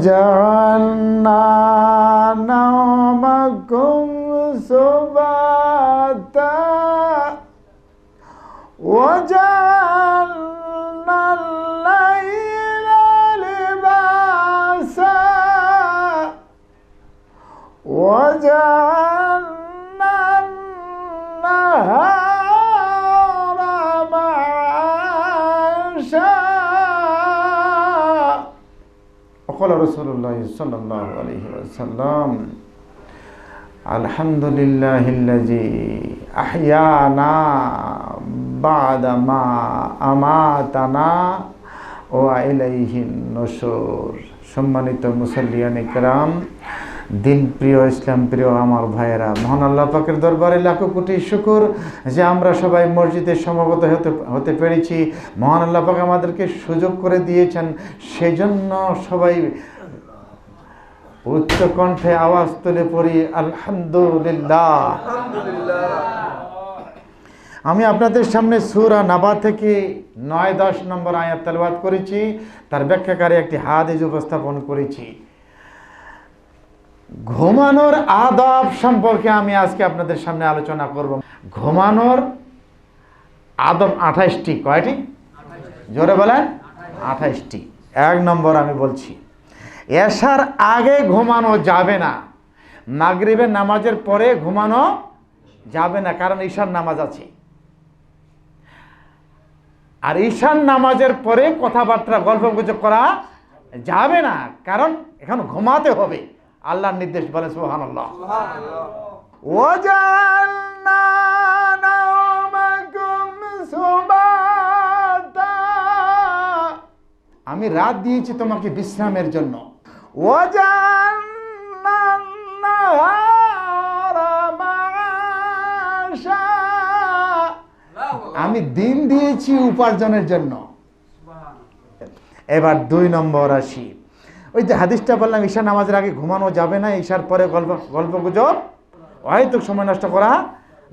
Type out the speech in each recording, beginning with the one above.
وجعلنا نومكم سباتا call রসুল্লাহ সাল্লাহ আলহি আসাল্লাম আলহামদুলিল্লাহ আহিয়ানা বাদামা আমাতানা ও আইলাইহিন নসর সম্মানিত মুসল্লিয়ানিকরাম দিন প্রিয় ইসলাম প্রিয় আমার ভাইয়েরা, মহান আল্লাহ পাকের দরবারে লাখো কোটি শুকুর যে আমরা সবাই মসজিদে সমবেত হতে হতে পেরেছি। মহান আল্লাহ পাক আমাদেরকে সুযোগ করে দিয়েছেন সেই জন্য সবাই উচ্চ কণ্ঠে আওয়াজ তুলে পড়ি, আলহামদুলিল্লাহ। আমি আপনাদের সামনে সুরা নাবা থেকে নয় দশ নম্বর আয়াত তেলবাদ করেছি, তার ব্যাখ্যাকারে একটি হাদিস উপস্থাপন করেছি। ঘুমানোর আদব সম্পর্কে আমি আজকে আপনাদের সামনে আলোচনা করব। ঘুমানোর আদব আঠাইশটি কয়টি? জোরে বলেন আঠাইশটি এক নম্বর আমি বলছি, এসার আগে ঘুমানো যাবে না। মাগরিবের নামাজের পরে ঘুমানো যাবে না, কারণ ঈশার নামাজ আছে। আর ঈশান নামাজের পরে কথাবার্তা গল্প গুজব করা যাবে না, কারণ এখন ঘুমাতে হবে। আল্লাহর নির্দেশ বলে সোহান আমি রাত দিয়েছি তোমাকে বিশ্রামের জন্য। আমি দিন দিয়েছি উপার্জনের জন্য। এবার দুই নম্বর আসি ওই যে হাদিসটা বললাম ঈশা নামাজের আগে ঘুমানো যাবে না, ঈশার পরে গল্প গল্প গুজব। হয়তো সময় নষ্ট করা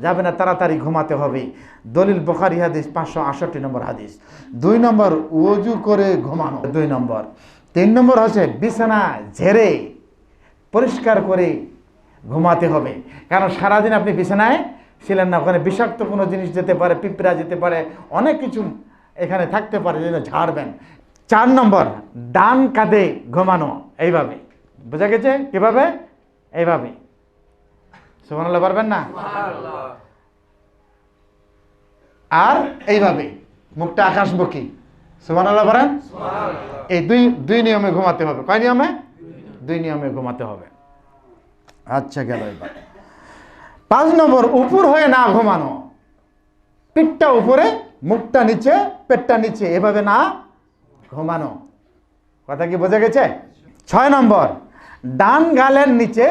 যাবে না, তাড়াতাড়ি ঘুমাতে হবে। দলিল বখারি হাদিস, পাঁচশো আষট্টি নম্বর হাদিস। দুই নম্বর, উজু করে ঘুমানো। দুই নম্বর। তিন নম্বর হচ্ছে, বিছানা ঝেড়ে পরিষ্কার করে ঘুমাতে হবে। কারণ সারাদিন আপনি বিছানায় ছিলেন না, ওখানে বিষাক্ত কোনো জিনিস যেতে পারে, পিঁপড়া যেতে পারে, অনেক কিছু এখানে থাকতে পারে, যেন ঝাড়বেন। চার নম্বর ডান কাঁধে ঘুমানো এইভাবে। বোঝা গেছে? কীভাবে? এইভাবে। সুবহানাল্লাহ পারবেন না? আর এইভাবে মুখটা আকাশমুখী। সুবান আল্লাহ বলেন এই দুই দুই নিয়মে ঘুমাতে হবে। কয় নিয়মে? দুই নিয়মে ঘুমাতে হবে। আচ্ছা গেল এবার। পাঁচ নম্বর উপর হয়ে না ঘুমানো। পিঠটা উপরে মুখটা নিচে পেটটা নিচে। এভাবে না ঘুমানো। কথা কি বোঝা গেছে? ছয় নম্বর ডান গালের নিচে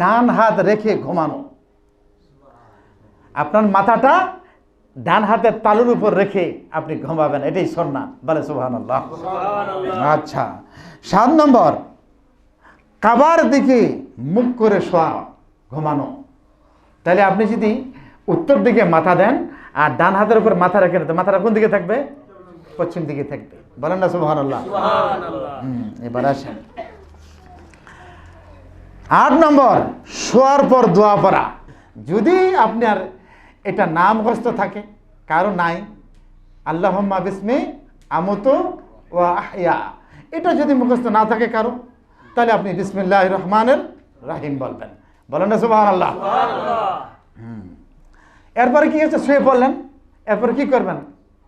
ডান হাত রেখে ঘুমানো। আপনার মাথাটা ডান হাতের তালুর উপর রেখে আপনি ঘুমাবেন এটাই সন্না বলে সুহান আচ্ছা সাত নম্বর কাবার দিকে মুখ করে শোয়া ঘুমানো। তাহলে আপনি যদি উত্তর দিকে মাথা দেন আর ডান হাতের উপর মাথা রেখে তো মাথাটা কোন দিকে থাকবে? পশ্চিম দিকে থাকবে। বলেন না সুহান হুম, এবার আসেন। আট নম্বর, শোয়ার পর দোয়া পড়া। যদি আপনার এটা না মুখস্থ থাকে, কারও নাই আল্লাহ বিসমি আমতো ও আহিয়া এটা যদি মুখস্থ না থাকে কারও, তাহলে আপনি বিসমিল্লাহ রহমানের রাহিম বলবেন। বলেন না সুবাহ আল্লাহ। এরপরে কি হচ্ছে? শুয়ে পড়লেন। এরপরে কি করবেন?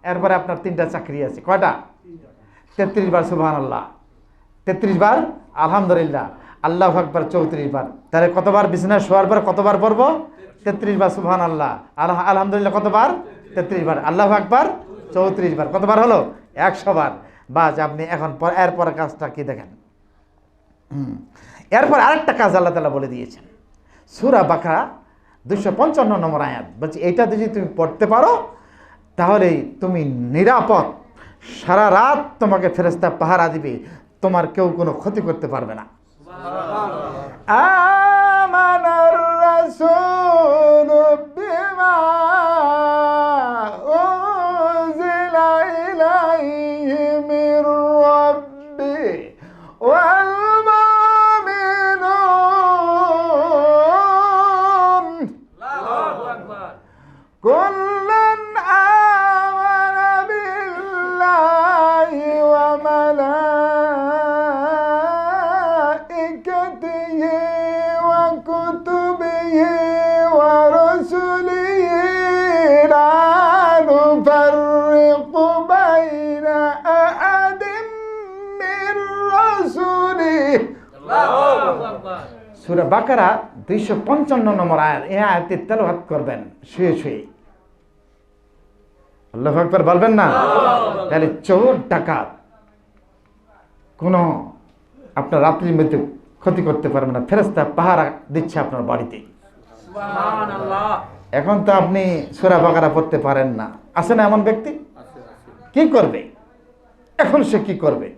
এরপরে আপনার তিনটা চাকরি আছে। কয়টা? তেত্রিশ বার সুবাহান আল্লাহ তেত্রিশ বার, আলহামদুলিল্লাহ। আল্লাহ আকবার চৌত্রিশ বার। তাহলে কতবার বিছানায় শোয়ার পর কতবার পড়ব? তেত্রিশ বার সুবহান আল্লাহ আল্লাহ আলহামদুলিল্লাহ কতবার? তেত্রিশ বার। আল্লাহ আকবার চৌত্রিশ বার। কতবার হলো? একশো বার। বাস, আপনি এখন পর- এরপর কাজটা কি দেখেন। এরপর আরেকটা কাজ আল্লাহ তালা বলে দিয়েছেন। সুরা বাঁকা দুশো পঞ্চান্ন নম্বর আয়াত। বলছি, এইটা যদি তুমি পড়তে পারো, তাহলে তুমি নিরাপদ সারা রাত তোমাকে ফেরেস্তা পাহারা দিবে তোমার কেউ কোনো ক্ষতি করতে পারবে না। আমানার রাসূল। সুরা বাকারা দুইশো পঞ্চান্ন নম্বর আয়াত এই আয়াতে তেলাওয়াত করবেন শুয়ে শুয়ে। আল্লাহ আকবার বলবেন না? তাহলে চোর ডাকাত কোনো আপনার রাত্রির মধ্যে ক্ষতি করতে পারবে না। ফেরেস্তা পাহারা দিচ্ছে আপনার বাড়িতে। এখন তো আপনি সোরা বাকারা পড়তে পারেন না। আছে না এমন ব্যক্তি? কি করবে? এখন সে কি করবে?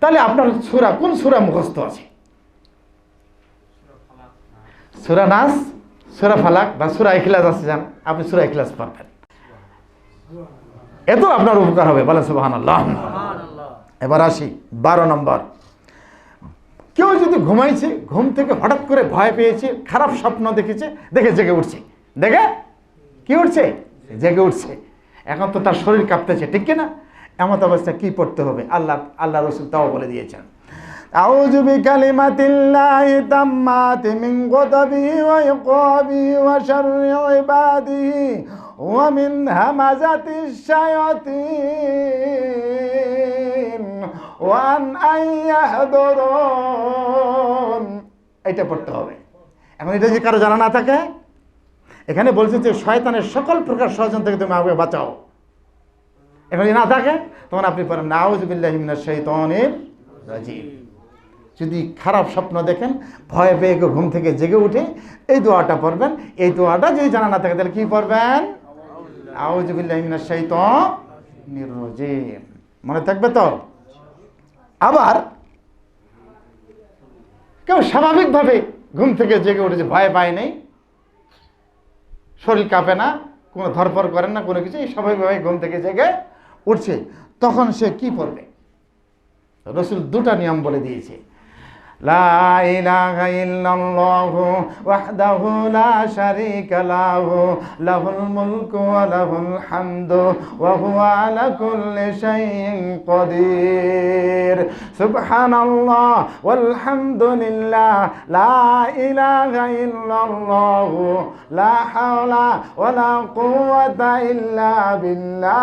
তাহলে আপনার সুরা কোন সুরা মুখস্থ আছে? সুরা নাস, সুরা ফালাক বা সুরা ইখলাস আছে যান আপনি সুরা ইখলাস পারবেন এত আপনার উপকার হবে বলে সুবাহান আল্লাহ এবার আসি, বারো নম্বর। কেউ যদি ঘুমাইছে, ঘুম থেকে হঠাৎ করে ভয় পেয়েছে, খারাপ স্বপ্ন দেখেছে, দেখে জেগে উঠছে। দেখে? কি উঠছে? জেগে উঠছে। এখন তো তার শরীর কাঁপতেছে, ঠিক কি না এমন অবস্থা কি পড়তে হবে? আল্লাহ আল্লাহ রসুল তাও বলে দিয়েছেন। أعوذ بكلمات الله تامات من غضبه وعقابه وشر عباده ومن همزة الشياطين وأن أن يحضرون এটা পড়তে হবে এখন এটা যদি কারো জানা না থাকে এখানে বলছে যে শয়তানের সকল প্রকার ষড়যন্ত্র থেকে তুমি আমাকে বাঁচাও এখন যদি না থাকে তখন আপনি পড়েন নাউজবিল্লাহিমিনা শৈতনের রাজিম যদি খারাপ স্বপ্ন দেখেন, ভয় পেয়ে ঘুম থেকে জেগে উঠে এই দোয়াটা পড়বেন। এই দোয়াটা যদি জানা না থাকে, তাহলে কি পড়বেন? মনে থাকবে তো? আবার কেউ স্বাভাবিকভাবে ঘুম থেকে জেগে উঠেছে ভয় পায় নেই, শরীর কাঁপে না, কোনো ধরপর করেন না, কোনো কিছু স্বাভাবিকভাবে ঘুম থেকে জেগে উঠছে। তখন সে কি পড়বে? রসুল দুটা নিয়ম বলে দিয়েছে। লা ইলাহা ইল্লাল্লাহু ওয়াহদাহু লা শারীকা লাহু, লাহুল মুলকু ওয়া লাহুল হামদু ওয়া হুয়া আলা কুল্লি শাইইন কাদির। সুবহানাল্লাহ ওয়াল হামদুলিল্লাহ লা ইলাহা ইল্লাল্লাহু, লা হাওলা ওয়া লা কুওয়াতা ইল্লা বিল্লাহ।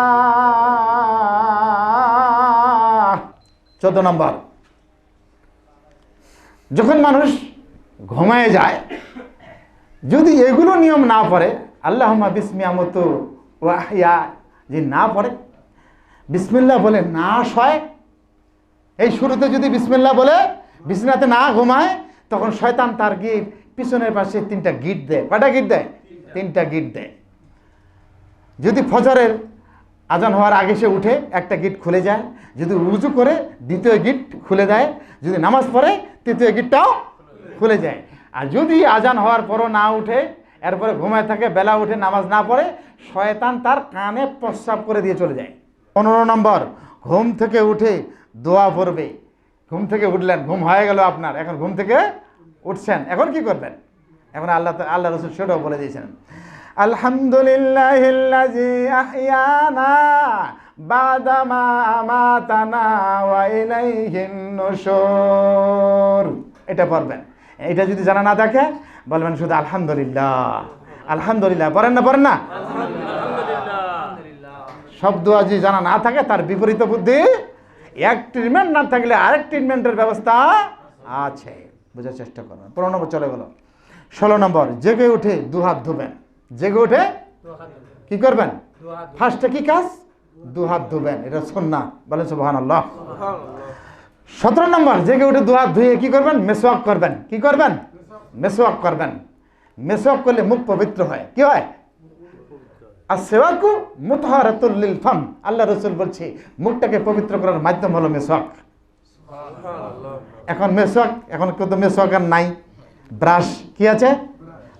চোদ্দ নম্বর। যখন মানুষ ঘুমায় যায়, যদি এগুলো নিয়ম না পড়ে আল্লাহ বিসমিয়ামত ওয়াহিয়া যে না পড়ে, বিসমিল্লাহ বলে না শয়, এই শুরুতে যদি বিসমিল্লাহ বলে, বিছনাতে না ঘুমায়, তখন শয়তান তার গিয়ে পিছনের পাশে তিনটা গিট দেয়। কয়টা গিট দেয়? তিনটা গিট দেয়। যদি ফজরের আজান হওয়ার আগে সে উঠে একটা গিট খুলে যায়। যদি উজু করে দ্বিতীয় গিট খুলে দেয়, যদি নামাজ পড়ে তৃতীয় গিটটাও খুলে যায়। আর যদি আজান হওয়ার পরও না উঠে, এরপরে ঘুমায় থাকে, বেলা উঠে নামাজ না পড়ে, শয়তান তার কানে প্রস্রাব করে দিয়ে চলে যায়। পনেরো নম্বর, ঘুম থেকে উঠে দোয়া পড়বে। ঘুম থেকে উঠলেন, ঘুম হয়ে গেল আপনার, এখন ঘুম থেকে উঠছেন, এখন কি করবেন? এখন আল্লাহ আল্লাহ রসুল সেটাও বলে দিয়েছেন। আলহামদুলিল্লাহ আহিয়ানা বাদামা আমাতানা ওয়া ইলাইহিন নুশুর। এটা পড়বেন। এটা যদি জানা না থাকে বলবেন শুধু আলহামদুলিল্লাহ। আলহামদুলিল্লাহ। পড়েন না পড়েন না? শব্দ যদি জানা না থাকে তার বিপরীত বুদ্ধি এক ট্রিটমেন্ট না থাকলে আরেক ট্রিটমেন্টের ব্যবস্থা আছে। বোঝার চেষ্টা করবেন পনেরো নম্বর চলে গেল ষোলো নম্বর জেগে উঠে দু হাত ধুবেন। জেগে উঠে কি করবেন? ফার্স্টে কি কাজ? দু হাত ধুবেন। এটা না বলেন সুবহান আল্লাহ সতেরো নম্বর জেগে উঠে দু হাত ধুয়ে কি করবেন? মেসওয়াক করবেন। কি করবেন? মেসওয়াক করবেন। মেসওয়াক করলে মুখ পবিত্র হয়। কি হয়? আর সেওয়াকু মুতহারাতুল্লিল ফাম। আল্লাহ রসুল বলছে মুখটাকে পবিত্র করার মাধ্যম হলো মেসওয়াক। এখন মেসওয়াক এখন কিন্তু মেসওয়াক আর নাই। ব্রাশ কি আছে?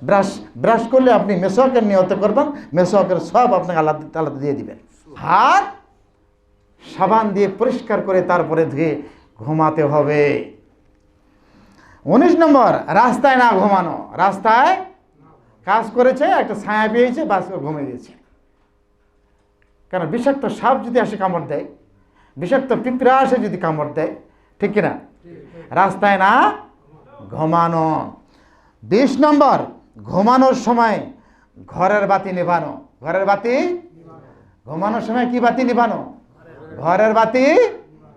ব্রাশ ব্রাশ করলে আপনি মেসওয়াকের নিয়ত করবেন মেসওয়াকের সব আপনাকে আল্লাহ আল্লাহ দিয়ে দিবেন। হাত সাবান দিয়ে পরিষ্কার করে তারপরে ধুয়ে ঘুমাতে হবে। উনিশ নম্বর, রাস্তায় না ঘুমানো। রাস্তায় কাজ করেছে, একটা ছায়া পেয়েছে, বাস ঘুমিয়ে দিয়েছে কারণ বিষাক্ত সাপ যদি আসে কামড় দেয়, বিষাক্ত পিঁপড়া আসে যদি কামড় দেয়, ঠিক কিনা? রাস্তায় না ঘুমানো। বিশ নম্বর ঘুমানোর সময় ঘরের বাতি নেভানো। ঘরের বাতি? ঘুমানোর সময় কি বাতি নিভানো? ঘরের বাতি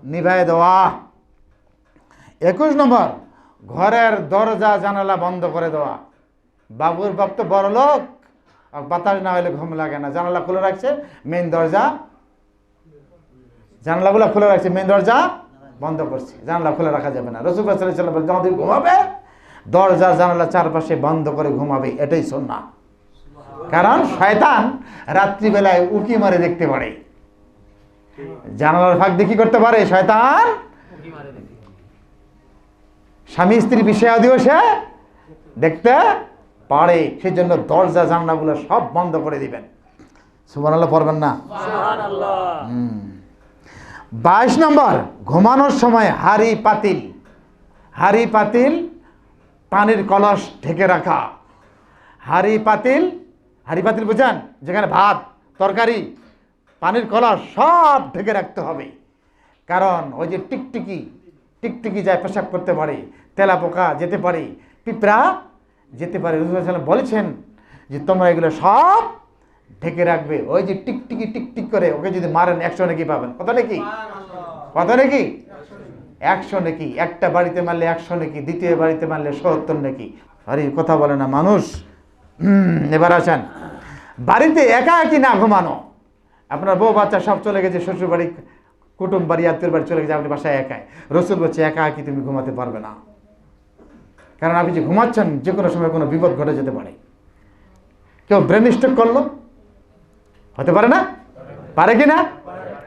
নিভাই দেওয়া। একুশ নম্বর, ঘরের দরজা জানালা বন্ধ করে দেওয়া। বাবুর বাপ তো বড় লোক, আর বাতাস না হলে ঘুম লাগে না। জানালা খুলে রাখছে মেন দরজা। জানালাগুলো খুলে রাখছে মেন দরজা বন্ধ করছে। জানালা খুলে রাখা যাবে না। রসুল ঘুমাবে দরজা জানালা চারপাশে বন্ধ করে ঘুমাবে, এটাই না কারণ শয়তান রাত্রিবেলায় উকি মারে দেখতে পারে। জানালার ফাঁক কি করতে পারে? শয়তান স্বামী স্ত্রী বিষয়াদিও সে দেখতে পারে সেই জন্য দরজা, জানলাগুলো সব বন্ধ করে দিবেন। সুমান আল্লাহ পড়বেন না? বাইশ নম্বর, ঘুমানোর সময় হাড়ি পাতিল। হাড়ি পাতিল পানির কলস ঢেকে রাখা। হাড়ি পাতিল হাড়ি পাতিল বুঝেন? যেখানে ভাত তরকারি পানির কলস সব ঢেকে রাখতে হবে। কারণ ওই যে টিকটিকি টিকটিকি যায় পেশাব করতে পারে তেলা পোকা যেতে পারে পিঁপড়া যেতে পারে। রসুল বলেছেন যে তোমরা এগুলো সব ঢেকে রাখবে। ওই যে টিকটিকি টিকটিক করে ওকে যদি মারেন একশো নাকি পাবেন? কত নাকি? কত নাকি? একশো নাকি, একটা বাড়িতে মারলে একশো নাকি, দ্বিতীয় বাড়িতে মারলে সত্তর নাকি। আরে কথা বলে না, মানুষ। এবার আসেন। বাড়িতে একা একই না ঘুমানো? আপনার বউ বাচ্চা সব চলে গেছে শ্বশুর বাড়ি কুটুম বাড়ি, আত্মীয় বাড়ি চলে গেছে, আপনি বাসায় একাই। রসুল বলছে, একা একই তুমি ঘুমাতে পারবে না। কারণ আপনি যে ঘুমাচ্ছেন, যে কোনো সময় কোনো বিপদ ঘটে যেতে পারে। কেউ ব্রেন স্ট্রোক করল? হতে পারে না? পারে কি না?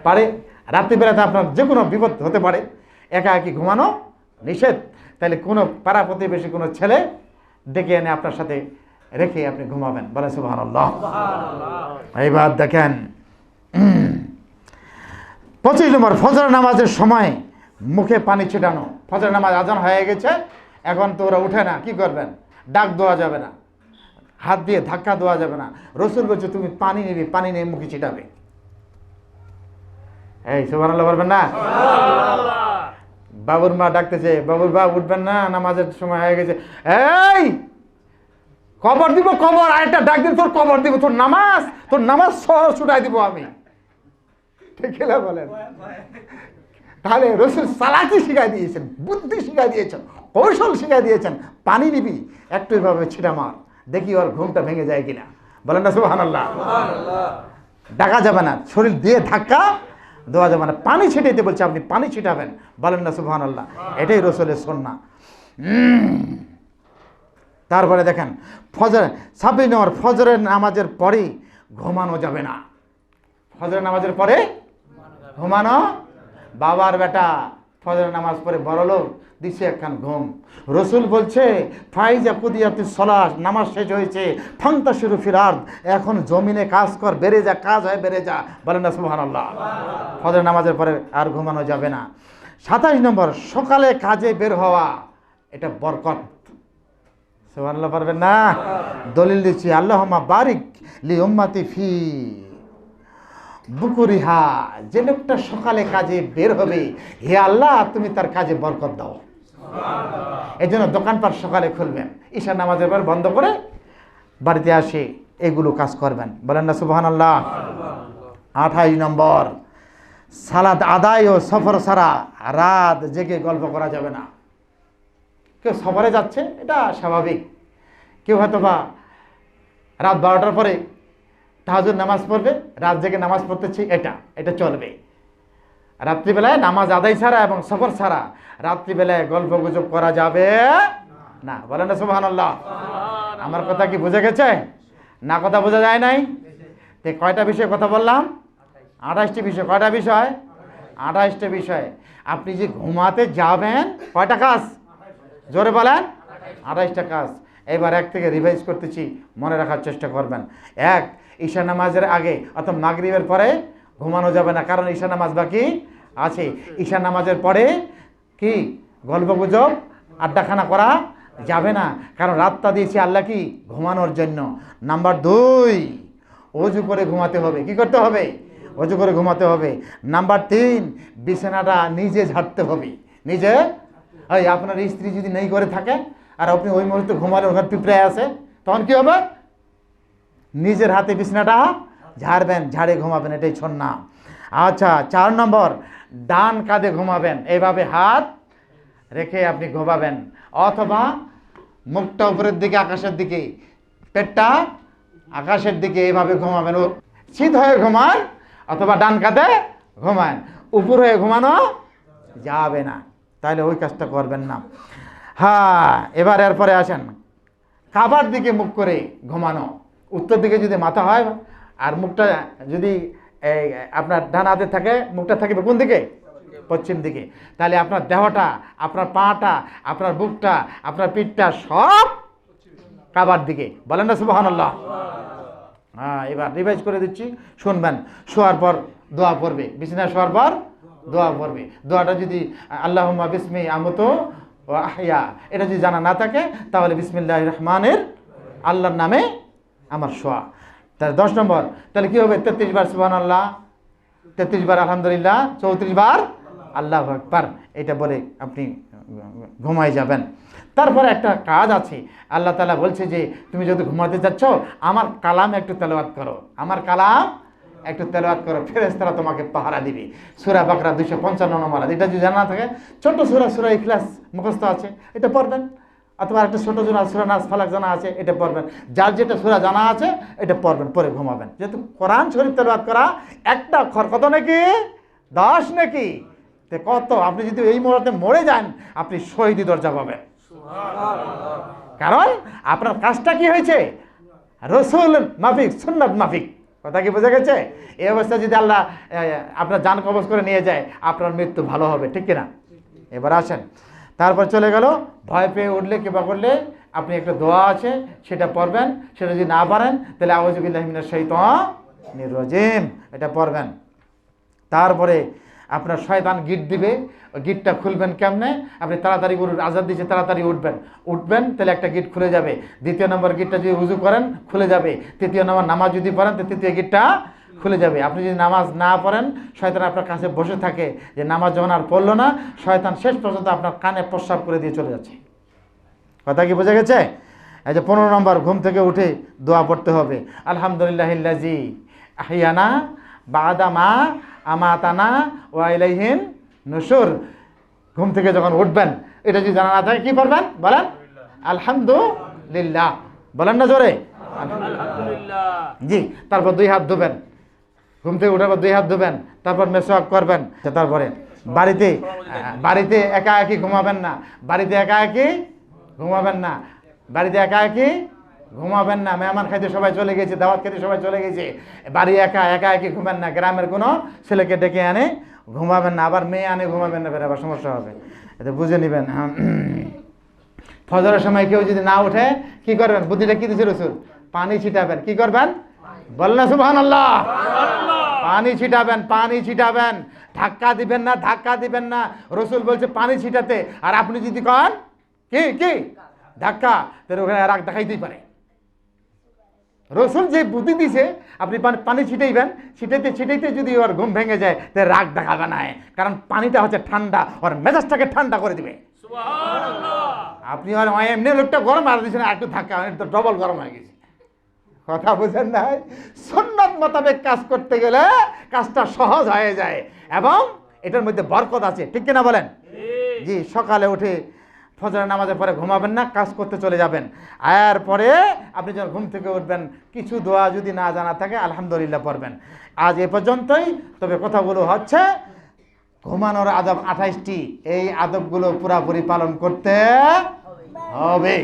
পারে। রাত্রিবেলাতে আপনার যে কোনো বিপদ হতে পারে। একা একই ঘুমানো নিষেধ। তাহলে কোনো পাড়া প্রতিবেশী কোনো ছেলে ডেকে এনে আপনার সাথে রেখে আপনি ঘুমাবেন। বলে সুবাহ এইবার দেখেন পঁচিশ নম্বর ফজর নামাজের সময় মুখে পানি ছিটানো। ফজর নামাজ আজান হয়ে গেছে এখন তো ওরা উঠে না কি করবেন? ডাক দেওয়া যাবে না। হাত দিয়ে ধাক্কা দেওয়া যাবে না। রসুল বলছে তুমি পানি নিবি পানি নিয়ে মুখে ছিটাবে। এই সুবাহ পারবেন না? বাবুর মা ডাকতেছে বাবুর বা উঠবেন না নামাজের সময় হয়ে গেছে। এই কবর দিব কবর আরেকটা ডাক দিব তোর কবর দিব তোর নামাজ তোর নামাজ সহ ছুটাই দিব আমি। ঠিক বলেন? তাহলে রসুল সালাকি শিখাই দিয়েছেন বুদ্ধি শিখাই দিয়েছেন কৌশল শিখাই দিয়েছেন পানি নিবি একটু এভাবে ছিটা মার দেখি ওর ঘুমটা ভেঙে যায় কিনা। বলেন না সুবাহ ডাকা যাবে না শরীর দিয়ে ধাক্কা দেওয়া যাবে মানে পানি ছিটাইতে বলছে, আপনি পানি ছিটাবেন। বলেন না সুবহান আল্লাহ এটাই রসুলের সন্না তারপরে দেখেন, ফজর, ছাব্বিশ নম্বর, ফজরের নামাজের পরে ঘুমানো যাবে না। ফজরের নামাজের পরে ঘুমানো? বাবার বেটা। ফজরের নামাজ পড়ে বড় লোক, দিছে একখান ঘুম। রসুল বলছে, ফাইজা কুদিয়াতি সলাস নামাজ শেষ হয়েছে ফান্তা শুরু ফিরার এখন জমিনে কাজ কর, বেড়ে যা, কাজ হয়, বেড়ে যা। বলেন না সুহান আল্লাহ ফজরের নামাজের পরে আর ঘুমানো যাবে না। সাতাশ নম্বর, সকালে কাজে বের হওয়া, এটা বরকত। সুবহানাল্লাহ পারবেন না? দলিল দিচ্ছি আল্লাহমা বারিক লি উম্মাতি ফি বুকুরিহা, যে লোকটা সকালে কাজে বের হবে, হে আল্লাহ, তুমি তার কাজে বরকত দাও। এই জন্য দোকানপাট সকালে খুলবেন ঈশান নামাজের পর বন্ধ করে বাড়িতে আসে, এগুলো কাজ করবেন। বলেন না সুবহান আল্লাহ আঠাইশ নম্বর, সালাদ আদায় ও সফর সারা রাত জেগে গল্প করা যাবে না। কেউ সফরে যাচ্ছে, এটা স্বাভাবিক। কেউ হয়তো বা রাত বারোটার পরে তাহাজুর নামাজ পড়বে রাত জেগে নামাজ পড়তেছি এটা এটা চলবে। রাত্রিবেলায় নামাজ আদায় ছাড়া এবং সফর ছাড়া রাত্রিবেলায় গল্প গুজব করা যাবে না। বলেন না আল্লাহ আমার কথা কি বুঝে গেছে? না কথা বোঝা যায় নাই? তে কয়টা বিষয়ে কথা বললাম? আঠাশটি বিষয়। কয়টা বিষয়? আঠাশটা বিষয়। আপনি যে ঘুমাতে যাবেন কয়টা কাজ? জোরে বলেন। আঠাশটা কাজ। এবার এক থেকে রিভাইজ করতেছি, মনে রাখার চেষ্টা করবেন। এক ঈশা নামাজের আগে অর্থাৎ মাগরিবের পরে ঘুমানো যাবে না, কারণ ঈশা নামাজ বাকি আছে। ঈশা নামাজের পরে কি? গল্প গুজব আড্ডাখানা করা যাবে না। কারণ রাতটা দিয়েছি আল্লাহ কি? ঘুমানোর জন্য। নাম্বার দুই, অজু করে ঘুমাতে হবে। কি করতে হবে? অজু করে ঘুমাতে হবে। নাম্বার তিন, বিছানাটা নিজে ঝাড়তে হবে। নিজে? এই আপনার স্ত্রী যদি নেই করে থাকে আর আপনি ওই মুহূর্তে ঘুমালে ওখানে পিঁপড়ায় আছে, তখন কি হবে? নিজের হাতে বিছনাটা ঝাড়বেন, ঝাড়ে ঘুমাবেন, এটাই ছন্না আচ্ছা চার নম্বর, ডান কাঁধে ঘুমাবেন এইভাবে হাত রেখে আপনি ঘুমাবেন। অথবা মুখটা উপরের দিকে, আকাশের দিকে, পেটটা আকাশের দিকে এইভাবে ঘুমাবেন। ও শীত হয়ে ঘুমান অথবা ডান কাঁধে ঘুমান, উপর হয়ে ঘুমানো যাবে না। তাহলে ওই কাজটা করবেন না। হ্যাঁ এবার এরপরে আসেন। কাবার দিকে মুখ করে ঘুমানো। উত্তর দিকে যদি মাথা হয়, আর মুখটা যদি আপনার ডান হাতে থাকে, মুখটা থাকবে কোন দিকে? পশ্চিম দিকে। তাহলে আপনার দেহটা, আপনার পাটা, আপনার বুকটা, আপনার পিঠটা সব কাবার দিকে। বলেন না সুবাহান আল্লাহ হ্যাঁ এবার রিভাইজ করে দিচ্ছি। শুনবেন, শোয়ার পর দোয়া পড়বে। বিছানায় শোয়ার পর দোয়া পড়বে। দোয়াটা যদি আল্লাহ বিসমি আমত ও আহিয়া এটা যদি জানা না থাকে, তাহলে বিসমিল্লাহ রহমানের আল্লাহর নামে আমার শোয়া। তাহলে দশ নম্বর, তাহলে কী হবে? তেত্রিশ বার সুবাহ আল্লাহ তেত্রিশ বার আলহামদুলিল্লাহ, চৌত্রিশ বার আল্লাহ আকবার। এটা বলে আপনি ঘুমাই যাবেন। তারপরে একটা কাজ আছে। আল্লাহ তালা বলছে যে, তুমি যদি ঘুমাতে যাচ্ছ, আমার কালাম একটু তেলাওয়াত করো। আমার কালাম একটু তেলাওয়াত করো ফেরেস্তারা তোমাকে পাহারা দিবে। সুরা বাকরা দুইশো পঞ্চান্ন নম্বর এটা যদি জানা থাকে ছোট্ট সুরা সুরা ইখলাস মুখস্থ আছে এটা পড়বেন। অথবা একটা ছোটো জোনা সুরা নাচ ফালাক জানা আছে এটা পড়বেন। যার যেটা সুরা জানা আছে এটা পড়বেন পরে ঘুমাবেন। যেহেতু কোরআন শরীফ তেলাওয়াত করা একটা অক্ষর কত নাকি? দশ নাকি? তে কত? আপনি যদি এই মুহূর্তে মরে যান আপনি শহীদি দরজা পাবেন। কারণ আপনার কাজটা কি হয়েছে? রসুল মাফিক সুন্নত মাফিক। কথা কি বোঝা গেছে? এই অবস্থায় যদি আল্লাহ আপনার যান কবজ করে নিয়ে যায়, আপনার মৃত্যু ভালো হবে, ঠিক কিনা? এবার আসেন। তারপর চলে গেল, ভয় পেয়ে উঠলে কিংবা করলে আপনি একটা দোয়া আছে, সেটা পড়বেন, সেটা যদি না পারেন, তাহলে আওয়াজুবিল্লাহমিনের সহিত নিরজিম এটা পড়বেন। তারপরে আপনার শয়তান গিট দিবে, গিটটা খুলবেন কেমনে? আপনি তাড়াতাড়ি উঠুন আজাদ দিচ্ছে তাড়াতাড়ি উঠবেন। উঠবেন, তাহলে একটা গিট খুলে যাবে। দ্বিতীয় নম্বর গিটটা যদি উজু করেন, খুলে যাবে। তৃতীয় নম্বর নামাজ যদি পড়েন তো তৃতীয় গিটটা খুলে যাবে। আপনি যদি নামাজ না পড়েন, শয়তান আপনার কাছে বসে থাকে যে নামাজ যখন আর পড়ল না, শয়তান শেষ পর্যন্ত আপনার কানে প্রস্রাব করে দিয়ে চলে যাচ্ছে। কথা কি বোঝা গেছে? এই যে পনেরো নম্বর, ঘুম থেকে উঠে দোয়া পড়তে হবে। আলহামদুলিল্লাহিল্লাজি, আহিয়ানা বাদা মা আমাতানা ওয়াইলাইহিন নসুর ঘুম থেকে যখন উঠবেন এটা যদি জানা না থাকে কি করবেন বলেন আলহামদুলিল্লাহ। বলেন না জোরে। জি তারপর দুই হাত ধুবেন। ঘুম থেকে উঠার পর দুই হাত ধুবেন তারপর মেসওয়াক করবেন তারপরে বাড়িতে বাড়িতে একা একই ঘুমাবেন না বাড়িতে একা একই ঘুমাবেন না বাড়িতে একা একই ঘুমাবেন না, মেহমান খাইতে সবাই চলে গেছে, দাওয়াত খাইতে সবাই চলে গেছে। বাড়ি একা একা একই ঘুমেন না, গ্রামের কোনো ছেলেকে ডেকে আনে, ঘুমাবেন না, আবার মেয়ে আনে, ঘুমাবেন না আবার সমস্যা হবে। এটা বুঝে নেবেন। ফজরের সময় কেউ যদি না উঠে, কি করবেন? বুদ্ধিটা কি দিচ্ছে রসুল? পানি ছিটাবেন। কি করবেন? বল না সুবহান আল্লাহ পানি ছিটাবেন পানি ছিটাবেন। ধাক্কা দিবেন না, ধাক্কা দিবেন না। রসুল বলছে, পানি ছিটাতে। আর আপনি যদি কন, কি কি? ধাক্কা। তাহলে ওখানে রাগ দেখাইতেই পারে। রসুল যে বুদ্ধি দিছে আপনি পানি- পানি ছিটাইবেন ছিটাইতে ছিটাইতে যদি ওর ঘুম ভেঙে যায় তাহলে রাগ দেখাবে না। কারণ পানিটা হচ্ছে ঠান্ডা ওর মেজাজটাকে ঠান্ডা করে দিবে। আপনি আর এমনি লোকটা গরম আর দিচ্ছেন আর একটু ধাক্কা এটা তো ডবল গরম হয়ে গেছে। কথা বুঝেন নাই? সন্ন্যত মোতাবেক কাজ করতে গেলে কাজটা সহজ হয়ে যায়। এবং এটার মধ্যে বরকত আছে। ঠিক কিনা বলেন? জি সকালে উঠে ফজরের নামাজের পরে ঘুমাবেন না, কাজ করতে চলে যাবেন। আর পরে আপনি যখন ঘুম থেকে উঠবেন, কিছু দোয়া যদি না জানা থাকে, আলহামদুলিল্লাহ পড়বেন। আজ এ পর্যন্তই, তবে কথাগুলো হচ্ছে, ঘুমানোর আদব আঠাইশটি এই আদবগুলো পুরাপুরি পালন করতে হবে।